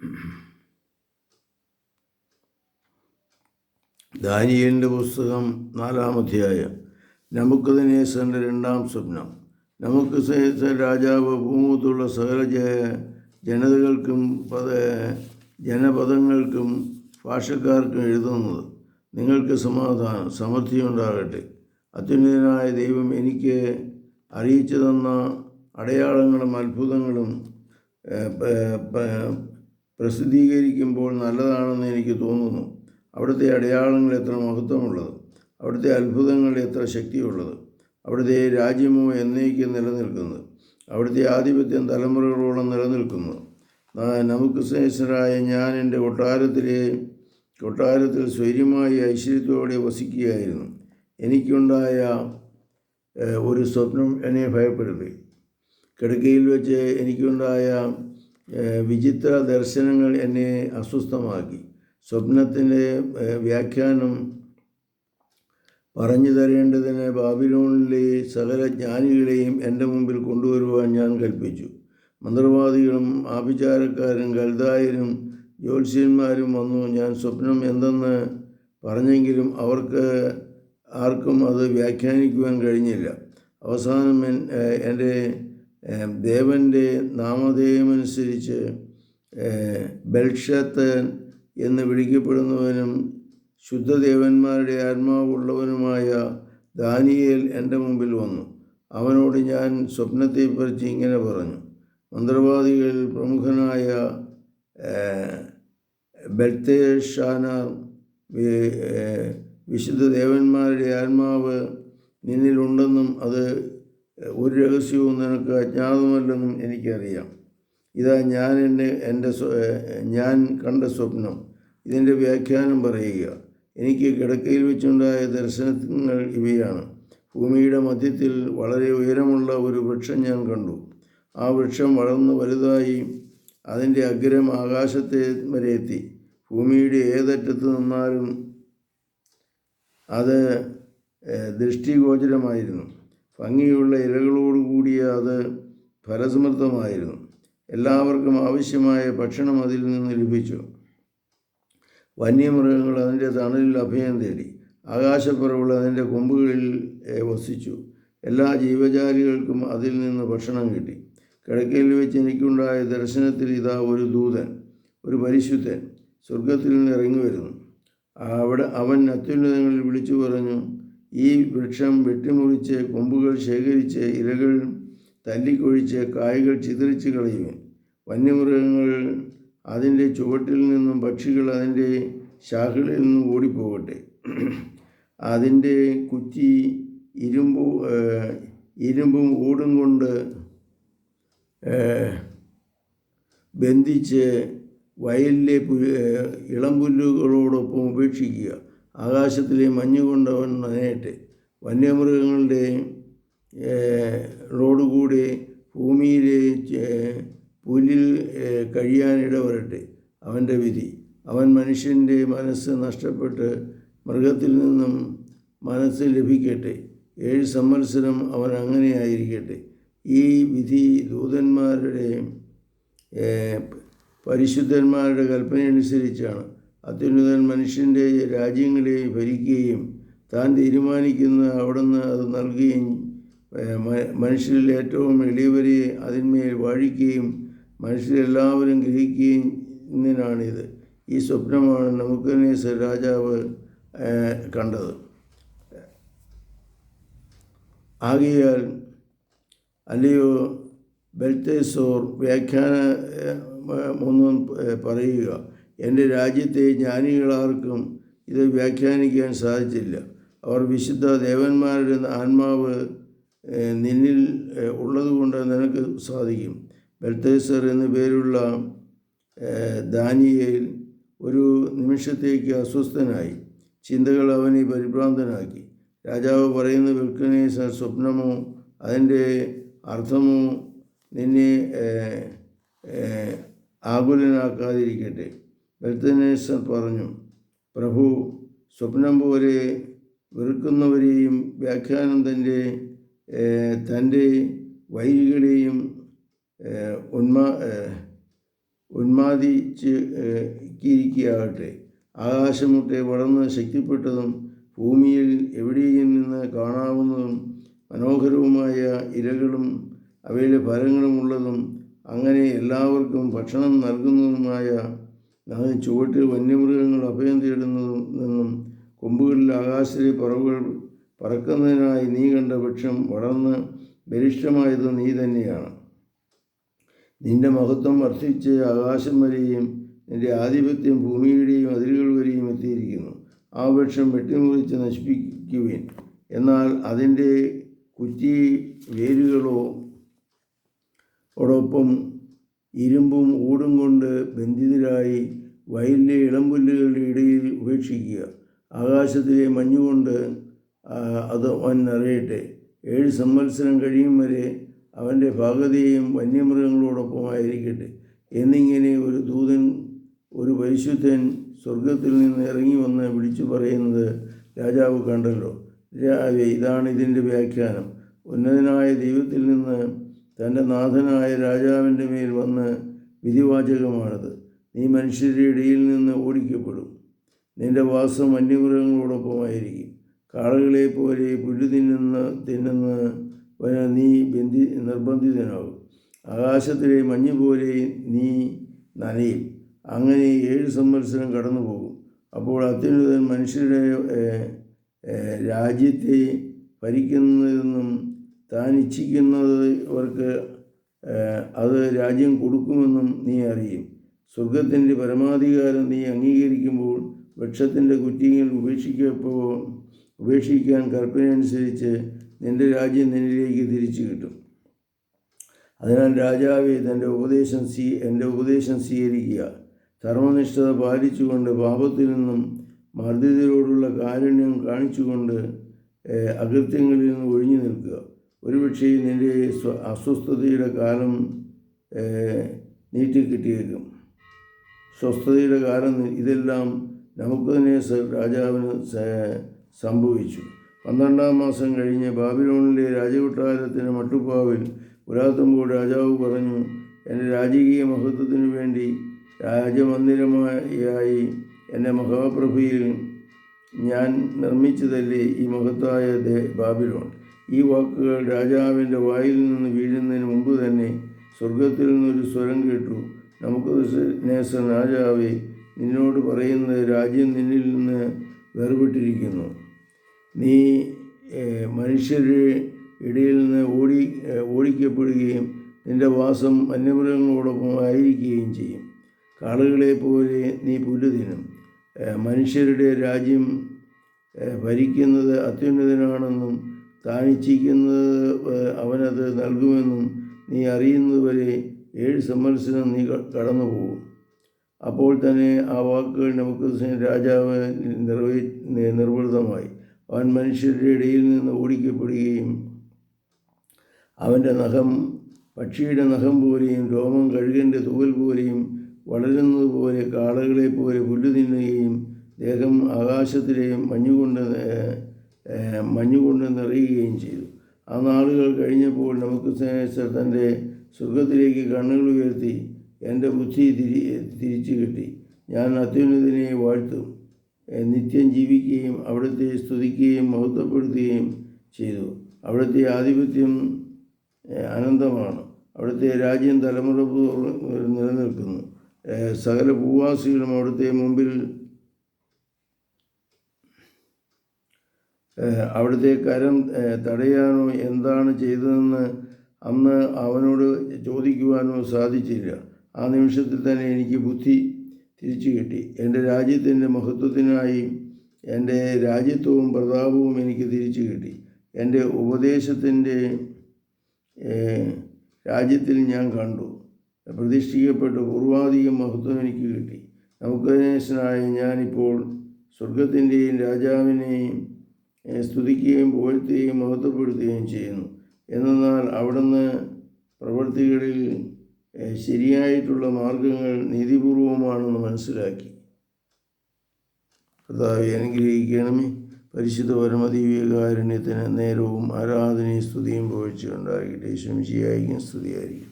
ദാനിയലിന്റെ പുസ്തകം നാലാം അധ്യായം. നമുക്ക് ദിനേശന്റെ രണ്ടാം സ്വപ്നം. നമുക്ക് രാജാവ് ഭൂമുഖത്തുള്ള സകല ജനതകൾക്കും പദ ജനപദങ്ങൾക്കും ഭാഷക്കാർക്കും എഴുതുന്നത് നിങ്ങൾക്ക് സമാധാനം സമൃദ്ധി ഉണ്ടാകട്ടെ അത്യുന്നതനായ ദൈവം എനിക്ക് അറിയിച്ചു തന്ന അടയാളങ്ങളും അത്ഭുതങ്ങളും പ്രസിദ്ധീകരിക്കുമ്പോൾ നല്ലതാണെന്ന് എനിക്ക് തോന്നുന്നു. അവിടുത്തെ അടയാളങ്ങൾ എത്ര മഹത്വമുള്ളത്. അവിടുത്തെ അത്ഭുതങ്ങൾ എത്ര ശക്തിയുള്ളത്. അവിടുത്തെ രാജ്യമോ എന്നേക്കും നിലനിൽക്കുന്നത് അവിടുത്തെ ആധിപത്യം തലമുറകളോളം നിലനിൽക്കുന്നു. നമുക്ക് ശ്രേഷ്ഠരായ ഞാൻ എന്റെ കൊട്ടാരത്തിലെ കൊട്ടാരത്തിൽ സ്വൈര്യമായി ഐശ്വര്യത്തോടെ വസിക്കുകയായിരുന്നു. എനിക്കുണ്ടായ ഒരു സ്വപ്നം എന്നെ ഭയപ്പെടുത്തി. കിടക്കയിൽ വെച്ച് എനിക്കുണ്ടായ വിചിത്ര ദർശനങ്ങൾ എന്നെ അസ്വസ്ഥമാക്കി. സ്വപ്നത്തിന്റെ വ്യാഖ്യാനം പറഞ്ഞു തരേണ്ടതിന് ബാബിലോണിലെ സകല ജ്ഞാനികളെയും എന്റെ മുമ്പിൽ കൊണ്ടുവരുവാൻ ഞാൻ കൽപ്പിച്ചു. മന്ത്രവാദികളും ആഭിചാരക്കാരും ഗൽദായരും ജ്യോത്സ്യന്മാരും വന്നു. ഞാൻ സ്വപ്നം എന്തെന്ന് പറഞ്ഞെങ്കിലും അവർക്ക് ആർക്കും അത് വ്യാഖ്യാനിക്കുവാൻ കഴിഞ്ഞില്ല. അവസാനം എന്റെ ദേവന്റെ നാമധേയമനുസരിച്ച് ബൽക്ഷത്ത് എന്ന് വിളിക്കപ്പെടുന്നവനും ശുദ്ധദേവന്മാരുടെ ആത്മാവുള്ളവനുമായ ദാനിയേൽ എന്റെ മുമ്പിൽ വന്നു. അവനോട് ഞാൻ സ്വപ്നത്തെക്കുറിച്ച് ഇങ്ങനെ പറഞ്ഞു. മന്ത്രവാദികളിൽ പ്രമുഖനായ ബൽത്തേഷാന വിശുദ്ധ ദേവന്മാരുടെ ആത്മാവ് നിന്നിലുണ്ടെന്നും അത് ഒരു രഹസ്യവും നിനക്ക് അജ്ഞാതമല്ലെന്നും എനിക്കറിയാം. ഇതാ ഞാൻ എന്റെ എന്റെ ഞാൻ കണ്ട സ്വപ്നം. ഇതിന്റെ വ്യാഖ്യാനം പറയുക. എനിക്ക് കിടക്കയിൽ വെച്ചുണ്ടായ ദർശനങ്ങൾ ഇവയാണ്. ഭൂമിയുടെ മധ്യത്തിൽ വളരെ ഉയരമുള്ള ഒരു വൃക്ഷം ഞാൻ കണ്ടു. ആ വൃക്ഷം വളർന്ന് വലുതായി അതിന്റെ അഗ്രം ആകാശത്തെ വരെ എത്തി. ഭൂമിയുടെ ഏതറ്റത്ത് നിന്നാലും അത് ദൃഷ്ടിഗോചരമായിരുന്നു. ഭംഗിയുള്ള ഇലകളോടുകൂടിയ അത് ഫലസമൃദ്ധമായിരുന്നു. എല്ലാവർക്കും ആവശ്യമായ ഭക്ഷണം അതിൽ നിന്ന് ലഭിച്ചു. വന്യമൃഗങ്ങൾ അതിന്റെ തണലിൽ അഭയം തേടി. ആകാശപ്പുറവുകൾ അതിന്റെ കൊമ്പുകളിൽ വസിച്ചു. എല്ലാ ജീവജാലികൾക്കും അതിൽ നിന്ന് ഭക്ഷണം കിട്ടി. കിടക്കയിൽ വെച്ച് എനിക്കുണ്ടായ ദർശനത്തിൽ ഇതാ ഒരു ദൂതൻ ഒരു പരിശുദ്ധൻ സ്വർഗത്തിൽ നിന്ന് ഇറങ്ങി വരുന്നു. അവിടെ അവൻ അത്യുന്നതങ്ങളിൽ വിളിച്ചു പറഞ്ഞു ഈ വൃക്ഷം വെട്ടിമുറിച്ച് കൊമ്പുകൾ ശേഖരിച്ച് ഇലകൾ തല്ലിക്കൊഴിച്ച് കായകൾ ചിതറിച്ച് കളയുവൻ വന്യമൃഗങ്ങൾ അതിന്റെ ചുവട്ടിൽ നിന്നും പക്ഷികൾ അതിന്റെ ശാഖകളിൽ നിന്നും ഓടിപ്പോകട്ടെ. അതിന്റെ കുറ്റി ഇരുമ്പു ഇരുമ്പും ഓടും കൊണ്ട് ബന്ധിച്ച് വയലിലെ ഇളം പുല്ലുകളോടൊപ്പം ഉപേക്ഷിക്കുക. ആകാശത്തിലെ മഞ്ഞ് കൊണ്ടവൻ നനയട്ടെ. വന്യമൃഗങ്ങളുടെ റോഡുകൂടി ഭൂമിയിലെ പുലിൽ കഴിയാനിട വരട്ടെ അവന്റെ വിധി. അവൻ മനുഷ്യന്റെ മനസ്സ് നഷ്ടപ്പെട്ട് മൃഗത്തിൽ നിന്നും മനസ്സ് ലഭിക്കട്ടെ. ഏഴ് സംവത്സരം അവൻ അങ്ങനെയായിരിക്കട്ടെ ഈ വിധി ദൂതന്മാരുടെ പരിശുദ്ധന്മാരുടെ കൽപ്പനയനുസരിച്ചാണ്. അത്യുന്നതൻ മനുഷ്യന്റെ രാജ്യങ്ങളെ ഭരിക്കുകയും താൻ തീരുമാനിക്കുന്ന അവിടുന്ന് അത് നൽകുകയും മനുഷ്യരിൽ ഏറ്റവും എളിയവരെ അതിന്മേൽ വാഴിക്കുകയും മനുഷ്യരെല്ലാവരും ഗ്രഹിക്കുകയും എന്നതിനാണിത് ഈ സ്വപ്നമാണ് നമുക്ക് രാജാവ് കണ്ടത്. ആകയാൽ അല്ലയോ ബെൽത്തേസോർ വ്യാഖ്യാന ഒന്നും പറയുക. എന്റെ രാജ്യത്തെ ജ്ഞാനികളാർക്കും ഇത് വ്യാഖ്യാനിക്കാൻ സാധിച്ചില്ല. അവർ വിശുദ്ധ ദേവന്മാരുടെ ആത്മാവ് നിന്നിൽ ഉള്ളതുകൊണ്ട് നിനക്ക് സാധിക്കും. ബൽത്തേസർ എന്നു പേരുള്ള ദാനിയയിൽ ഒരു നിമിഷത്തേക്ക് അസ്വസ്ഥനായി. ചിന്തകൾ അവനെ പരിഭ്രാന്തനാക്കി. രാജാവ് പറയുന്ന വിൽക്കനേസർ സ്വപ്നമോ അതിന്റെ അർത്ഥമോ നിന്നെ ആകുലനാക്കാതിരിക്കട്ടെ. ബൽത്തനേസർ പറഞ്ഞു പ്രഭു സ്വപ്നം പോലെ വെറുക്കുന്നവരെയും വ്യാഖ്യാനം തന്റെ തന്റെ വൈരികളെയും ഏഹ്, ഉന്മാ ഉന്മാദിച്ച് ഇരിക്കുകയാകട്ടെ. വളർന്ന് ശക്തിപ്പെട്ടതും ഭൂമിയിൽ എവിടെയും നിന്ന് കാണാവുന്നതും മനോഹരവുമായ ഇരകളും അവയുടെ ഫലങ്ങളുമുള്ളതും അങ്ങനെ എല്ലാവർക്കും ഭക്ഷണം നൽകുന്നതുമായ അതിന് ചുവട്ടിൽ വന്യമൃഗങ്ങൾ അഭയം തേടുന്നതും നിന്നും കൊമ്പുകളിൽ ആകാശത്തിലെ പറവുകൾ പറക്കുന്നതിനായി നീ കണ്ട വൃക്ഷം വളർന്ന് ബലിഷ്ടമായത് നീ തന്നെയാണ്. നിന്റെ മഹത്വം വർദ്ധിച്ച് ആകാശം വരെയും നിന്റെ ആധിപത്യം ഭൂമിയുടെയും അതിരുകൾ വരെയും എത്തിയിരിക്കുന്നു. ആ വൃക്ഷം വെട്ടിമുറിച്ച് നശിപ്പിക്കുവിൻ. എന്നാൽ അതിന്റെ കുറ്റി വേരുകളോ ഓടൊപ്പം ഇരുമ്പും ഊടും കൊണ്ട് ബന്ധിതരായി വയലിലെ ഇളംപുല്ലുകളുടെ ഇടയിൽ ഉപേക്ഷിക്കുക. ആകാശത്തിലെ മഞ്ഞുകൊണ്ട് അത് അവൻ നിറയട്ടെ. ഏഴ് സംവത്സരം കഴിയും വരെ അവന്റെ ഭാഗതയും വന്യമൃഗങ്ങളോടൊപ്പമായിരിക്കട്ടെ. എന്നിങ്ങനെ ഒരു ദൂതൻ ഒരു പരിശുദ്ധൻ സ്വർഗത്തിൽ നിന്ന് ഇറങ്ങി വന്ന് വിളിച്ചു പറയുന്നത് രാജാവ് കണ്ടല്ലോ. ഇതാണ് ഇതിന്റെ വ്യാഖ്യാനം. ഉന്നതനായ ദൈവത്തിൽ നിന്ന് തന്റെ നാഥനായ രാജാവിന്റെ മേൽ വന്ന് വിധിവാചകമാണത്. നീ മനുഷ്യരുടെ ഇടയിൽ നിന്ന് ഓടിക്കപ്പെടും. നിന്റെ വാസം വന്യമൃഗങ്ങളോടൊപ്പമായിരിക്കും കാളകളെ പോലെ പുല്ല് തിന്നുന്ന തിന്നുന്ന നീ ബന്ധി നിർബന്ധിതനാകും. ആകാശത്തിലെ മഞ്ഞ് പോലെ നീ നനയും. അങ്ങനെ ഏഴ് സംവത്സരം കടന്നു പോകും അപ്പോൾ അത്യുന്നതൻ മനുഷ്യരുടെ രാജ്യത്തെ ഭരിക്കുന്നതെന്നും താൻ ഇച്ഛിക്കുന്നത് അവർക്ക് അത് രാജ്യം കൊടുക്കുമെന്നും നീ അറിയും. സ്വർഗത്തിന്റെ പരമാധികാരം നീ അംഗീകരിക്കുമ്പോൾ വൃക്ഷത്തിന്റെ കുറ്റികൾ ഉപേക്ഷിക്കപ്പോൾ ഉപേക്ഷിക്കാൻ കൽപ്പനയനുസരിച്ച് നിന്റെ രാജ്യം നിന്നിലേക്ക് തിരിച്ചു കിട്ടും. അതിനാൽ രാജാവെ തന്റെ ഉപദേശം സ്വീ എന്റെ ഉപദേശം സ്വീകരിക്കുക. ധർമ്മനിഷ്ഠത പാലിച്ചുകൊണ്ട് പാപത്തിൽ നിന്നും മർദ്ദിതരോടുള്ള കാരുണ്യം കാണിച്ചുകൊണ്ട് അകൃത്യങ്ങളിൽ നിന്ന് ഒഴിഞ്ഞു നിൽക്കുക. ഒരുപക്ഷെ നിന്റെ സ്വ അസ്വസ്ഥതയുടെ കാലം നീട്ടിക്കിട്ടിയേക്കും. സ്വസ്ഥതയുടെ കാലം ഇതെല്ലാം നമുക്ക് തന്നെ രാജാവിന് സംഭവിച്ചു. പന്ത്രണ്ടാം മാസം കഴിഞ്ഞ് ബാബിലോണിലെ രാജകൊട്ടാരത്തിന് മട്ടുപ്പാവിൽ പുരാത്തുമ്പോൾ രാജാവ് പറഞ്ഞു എന്റെ രാജകീയ മഹത്വത്തിനു വേണ്ടി രാജമന്ദിരമായി എന്റെ മഹാപ്രഭയിൽ ഞാൻ നിർമ്മിച്ചതല്ലേ ഈ മഹത്തായ ബാബിലോൺ? ഈ വാക്കുകൾ രാജാവിന്റെ വായിൽ നിന്ന് വീഴുന്നതിന് മുമ്പ് തന്നെ സ്വർഗത്തിൽ നിന്നൊരു സ്വരം കേട്ടു. നമുക്ക് നേസ രാജാവേ നിന്നോട് പറയുന്നത് രാജ്യം നിന്നിൽ നിന്ന് വേർപെട്ടിരിക്കുന്നു. നീ മനുഷ്യരുടെ ഇടയിൽ നിന്ന് ഓടി ഓടിക്കപ്പെടുകയും നിന്റെ വാസം വന്യമൃഗങ്ങളോടൊപ്പം ആയിരിക്കുകയും ചെയ്യും. കാളുകളെ പോലെ നീ പുല്ലുതിനും മനുഷ്യരുടെ രാജ്യം ഭരിക്കുന്നത് അത്യുന്നതനാണെന്നും ഏഹ്, അവനത് നൽകുമെന്നും നീ അറിയുന്നതുവരെ ഏഴ് സമ്മത്സരം നീ കടന്നു പോകും അപ്പോൾ തന്നെ ആ വാക്കുകൾ നമുക്ക് രാജാവ് നിർവഹി നിർവൃതമായി അവൻ മനുഷ്യരുടെ ഇടയിൽ നിന്ന് ഓടിക്കപ്പെടുകയും അവന്റെ നഖം പക്ഷിയുടെ നഖം പോലെയും രോമം കഴുകന്റെ തൂവൽ പോലെയും വളരുന്നത് പോലെ കാളകളെ പോലെ പുല്ലു തിന്നുകയും ദേഹം ആകാശത്തിലെയും മഞ്ഞുകൊണ്ട് മഞ്ഞുകൊണ്ട് നിറയുകയും ചെയ്തു. ആ നാളുകൾ കഴിഞ്ഞപ്പോൾ നമുക്ക് തന്റെ സ്വർഗത്തിലേക്ക് കണ്ണുകൾ ഉയർത്തി എന്റെ ബുദ്ധി തിരി തിരിച്ചു കിട്ടി. ഞാൻ അത്യുന്നതിനെ വാഴ്ത്തും. നിത്യം ജീവിക്കുകയും അവിടുത്തെ സ്തുതിക്കുകയും മഹത്വപ്പെടുത്തുകയും ചെയ്തു. അവിടുത്തെ ആധിപത്യം അനന്തമാണ്. അവിടുത്തെ രാജ്യം തലമുറ നിലനിൽക്കുന്നു. സകല ഭൂവാസികളും അവിടുത്തെ മുമ്പിൽ അവിടുത്തെ കരം തടയാനോ എന്താണ് ചെയ്തതെന്ന് അന്ന് അവനോട് ചോദിക്കുവാനോ സാധിച്ചില്ല. ആ നിമിഷത്തിൽ തന്നെ എനിക്ക് ബുദ്ധി തിരിച്ചു കിട്ടി. എന്റെ രാജ്യത്തിന്റെ മഹത്വത്തിനായി എന്റെ രാജ്യത്വവും പ്രതാപവും എനിക്ക് തിരിച്ചു കിട്ടി. എന്റെ ഉപദേശത്തിന്റെ രാജ്യത്തിൽ ഞാൻ കണ്ടു. പ്രതിഷ്ഠിക്കപ്പെട്ട പൂർവാധികം മഹത്വം എനിക്ക് കിട്ടി. നമുക്കനേശനായ ഞാനിപ്പോൾ സ്വർഗത്തിന്റെയും രാജാവിനെയും സ്തുതിക്കുകയും പുകഴ്ത്തുകയും മഹത്വപ്പെടുത്തുകയും ചെയ്യുന്നു. എന്നാൽ അവിടുന്ന് പ്രവൃത്തികളിൽ ശരിയായിട്ടുള്ള മാർഗങ്ങൾ നീതിപൂർവമാണെന്ന് മനസ്സിലാക്കി. കർത്താവെ അനുഗ്രഹിക്കണമേ. പരിശുദ്ധ പരമദിവ്യകാരുണ്യത്തിന് നേരവും ആരാധനയും സ്തുതിയും പുകഴ്ചയുണ്ടാകട്ടെ ശംശിയായിരിക്കും സ്തുതിയായിരിക്കും